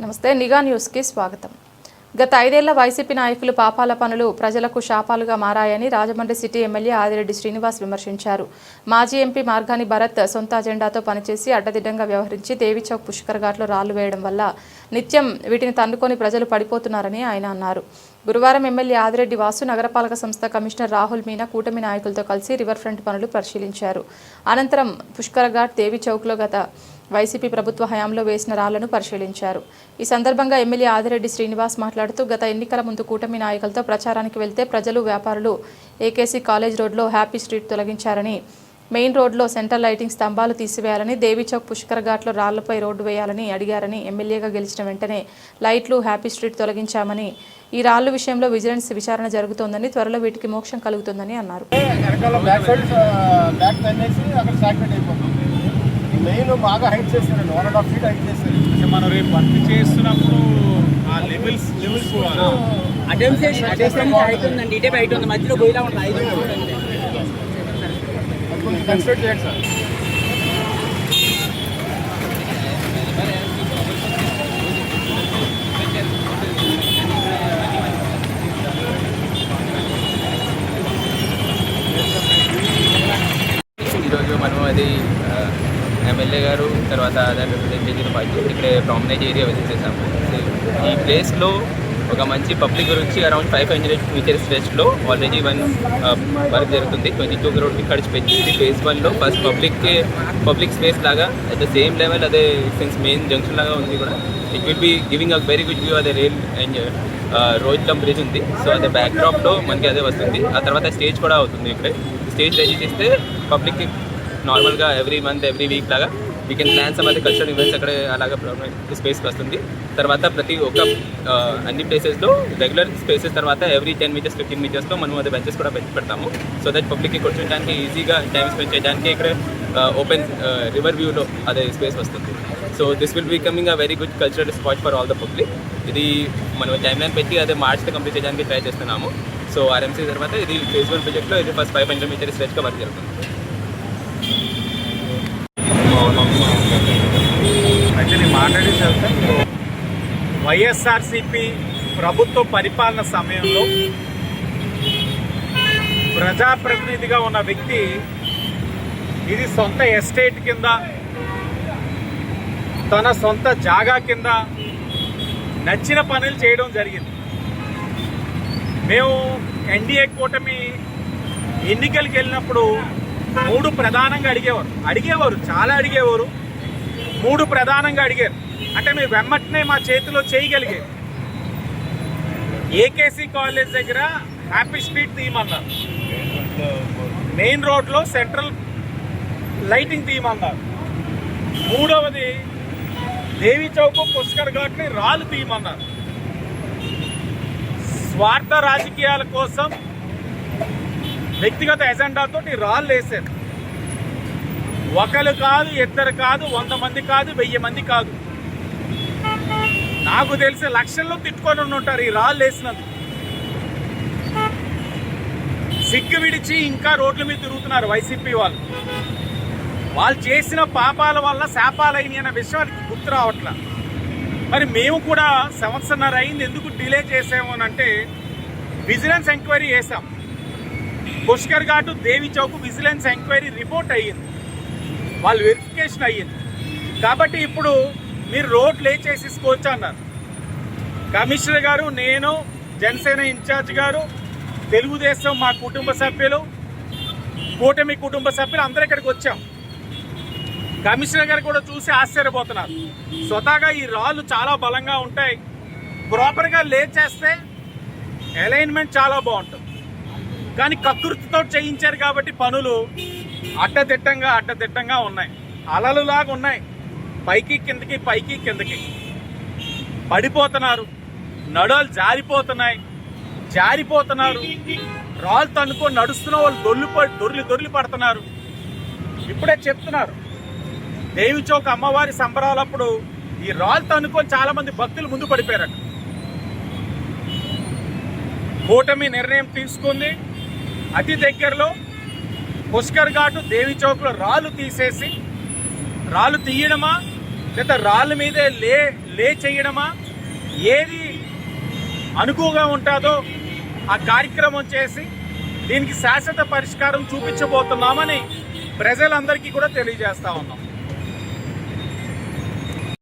నమస్తే నిఘా న్యూస్కి స్వాగతం. గత ఐదేళ్ళ వైసీపీ నాయకులు పాపాల పనులు ప్రజలకు శాపాలుగా మారాయని రాజమండ్రి సిటీ ఎమ్మెల్యే ఆదిరెడ్డి శ్రీనివాస్ విమర్శించారు. మాజీ ఎంపీ మార్గాని భరత్ సొంత అజెండాతో పనిచేసి అడ్డదిడ్డంగా వ్యవహరించి దేవిచౌక్ పుష్కర్ ఘాట్లో రాళ్ళు వేయడం వల్ల నిత్యం వీటిని తన్నుకొని ప్రజలు పడిపోతున్నారని ఆయన అన్నారు. గురువారం ఎమ్మెల్యే ఆదిరెడ్డి వాసు నగరపాలక సంస్థ కమిషనర్ రాహుల్ మీనా కూటమి నాయకులతో కలిసి రివర్ ఫ్రంట్ పనులు పరిశీలించారు. అనంతరం పుష్కర్ ఘాట్ దేవి చౌక్లో గత వైసీపీ ప్రభుత్వ హయాంలో వేసిన రాళ్ళను పరిశీలించారు. ఈ సందర్భంగా ఎమ్మెల్యే ఆదిరెడ్డి శ్రీనివాస్ మాట్లాడుతూ గత ఎన్నికల ముందు కూటమి నాయకులతో ప్రచారానికి వెళ్తే ప్రజలు వ్యాపారులు ఏకేసీ కాలేజ్ రోడ్లో హ్యాపీ స్ట్రీట్ తొలగించారని మెయిన్ రోడ్లో సెంట్రల్ లైటింగ్ స్తంభాలు తీసివేయాలని దేవీచౌక్ పుష్కర్ ఘాట్లో రాళ్ళపై రోడ్డు వేయాలని అడిగారని ఎమ్మెల్యేగా గెలిచిన వెంటనే లైట్లు హ్యాపీ స్ట్రీట్ తొలగించామని ఈ రాళ్ళు విషయంలో విజిలెన్స్ విచారణ జరుగుతోందని త్వరలో వీటికి మోక్షం కలుగుతుందని అన్నారు. మెయిన్ బాగా హైట్ చేస్తారండి one and half feet height చేస్తారు మనం రేపు వర్క్ చేస్తున్నప్పుడు ఆ లెవెల్స్ లెవెల్స్ మధ్యలో కొంచెం కన్సిడర్ చేయండి సార్ ఈరోజు మనం అది ఆ, ఎమ్మెల్యే గారు తర్వాత దాని ఇక్కడ ప్రామినేజ్ ఏరియా విజిట్ చేశాము ఈ ప్లేస్లో ఒక మంచి పబ్లిక్ గురించి అరౌండ్ ఫైవ్ హండ్రెడ్ ఫీచర్స్ ఫెస్ట్లో ఆల్రెడీ వన్ వర్క్ జరుగుతుంది. ట్వంటీ టూ క్రోడ్ ఇక్కడ పెంచింది ఫేజ్ వన్లో ఫస్ట్ పబ్లిక్ పబ్లిక్ స్పేస్ లాగా అట్ ద సేమ్ లెవెల్ అదే సిన్స్ మెయిన్ జంక్షన్ లాగా ఉంది కూడా. It will be giving a very good view అదే rail and road cum bridge ఉంది. సో అదే బ్యాక్డ్రాప్లో మనకి అదే వస్తుంది. ఆ తర్వాత స్టేజ్ కూడా అవుతుంది ఇక్కడే. స్టేజ్ రెడీ చేస్తే పబ్లిక్కి నార్మల్గా ఎవ్రీ మంత్ ఎవ్రీ వీక్ లాగా వీ కెన్ ప్లాన్ సమ్ అదే కల్చరల్ ఈవెంట్స్ అక్కడే అలాగా స్పేస్కి వస్తుంది. తర్వాత ప్రతి ఒక్క అన్ని ప్లేసెస్లో రెగ్యులర్ స్పేసెస్ తర్వాత ఎవ్రీ టెన్ మీటర్స్ ఫిఫ్టీన్ మీటర్స్లో మనం అదే బెంచెస్ కూడా పెట్టి పెడతాము. సో దట్ పబ్లిక్కి కూర్చోడానికి ఈజీగా టైం స్పెండ్ చేయడానికి ఇక్కడ ఓపెన్ రివర్ వ్యూలో అదే స్పేస్ వస్తుంది. So this will becoming a very good cultural spot for all the public ఇది మనం టైం లైన్ పెట్టి అదే మార్చ్ కంప్లీట్ చేయడానికి ట్రై చేస్తున్నాము. సో ఆర్ఎంసీ తర్వాత ఇది ఫేజ్ వన్ ప్రాజెక్ట్లో ఇది ఫస్ట్ ఫైవ్ హండ్రెడ్ మీటర్ స్ట్రెచ్గా వర్క్ జరుగుతుంది. వైఎస్ఆర్సిపి ప్రభుత్వ పరిపాలన సమయంలో ప్రజాప్రతినిధిగా ఉన్న వ్యక్తి ఇది సొంత ఎస్టేట్ కింద తన సొంత జాగా కింద నచ్చిన పనులు చేయడం జరిగింది. మేము ఎన్డీఏ కూటమి ఎన్నికలకు వెళ్ళినప్పుడు మూడు ప్రధానంగా అడిగేవారు. అడిగేవారు చాలా అడిగేవారు. మూడు ప్రధానంగా అడిగారు. అంటే మేము వెమ్మటనే మా చేతిలో చేయగలిగేది ఏకేసీ కాలేజ్ దగ్గర హ్యాపీ స్ట్రీట్ తీయమన్నారు. మెయిన్ రోడ్లో సెంట్రల్ లైటింగ్ తీయమన్నారు. మూడవది దేవి చౌక్ పుష్కర్ ఘాట్ని రాళ్ళు తీయమన్నారు. స్వార్థ రాజకీయాల కోసం వ్యక్తిగత ఎజెండాతో రాళ్ళు వేశారు. ఒకరు కాదు ఇద్దరు కాదు వంద మంది కాదు వెయ్యి మంది కాదు. నాకు తెలిసి లక్షల్లో తిట్టుకొని ఉంటారు ఈ రాళ్ళు వేసినందుకు. సిగ్గు విడిచి ఇంకా రోడ్ల మీద తిరుగుతున్నారు వైసీపీ వాళ్ళు. వాళ్ళు చేసిన పాపాల వల్ల శాపాలైన అన్న విషయం గుర్తు రావట్లా. మరి మేము కూడా సంవత్సరన్నర అయింది ఎందుకు డిలే చేసాము అని అంటే విజిలెన్స్ ఎంక్వైరీ చేసాం Pushkar ghat Devi Chowk vigilance enquiry report అయ్యింది. వాళ్ళు వెరిఫికేషన్ అయ్యింది. కాబట్టి ఇప్పుడు మీరు రోడ్లు ఏ చేసేసుకోవచ్చు అన్నారు. కమిషనర్ గారు నేను జనసేన ఇన్ఛార్జ్ గారు తెలుగుదేశం మా కుటుంబ సభ్యులు కూటమి కుటుంబ సభ్యులు అందరూ ఇక్కడికి వచ్చాం. కమిషనర్ గారు కూడా చూసి ఆశ్చర్యపోతున్నారు. స్వతహాగా ఈ రాళ్ళు చాలా బలంగా ఉంటాయి. ప్రాపర్గా లే చేస్తే అలైన్మెంట్ చాలా బాగుంటుంది. కానీ కకృతితో చేయించారు కాబట్టి పనులు అడ్డదిట్టంగా అడ్డదిట్టంగా ఉన్నాయి. అలలులాగా ఉన్నాయి. పైకి కిందకి పైకి కిందకి. పడిపోతున్నారు. నడోలు జారిపోతున్నాయి. జారిపోతున్నారు. రాళ్ళు తన్నుకొని నడుస్తున్న వాళ్ళు దొర్లి దొర్లి దొర్లి పడుతున్నారు. ఇప్పుడే చెప్తున్నారు. దేవి చౌక్ అమ్మవారి సంబరాలప్పుడు ఈ రాళ్ళు తన్నుకొని చాలా మంది భక్తులు ముందు పడిపోయారట. కూటమి నిర్ణయం తీసుకుంది. అతి దగ్గరలో పుష్కర్ ఘాటు దేవి చౌక్లో రాళ్ళు తీసేసి రాళ్ళు తీయడమా? లేదా రాళ్ళ మీదే లే లే చేయడమా? ఏది అనుకువగా ఉంటుందో ఆ కార్యక్రమం చేసి దీనికి శాశ్వత పరిష్కారం చూపించబోతున్నామని ప్రజలందరికీ కూడా తెలియజేస్తా ఉన్నాం.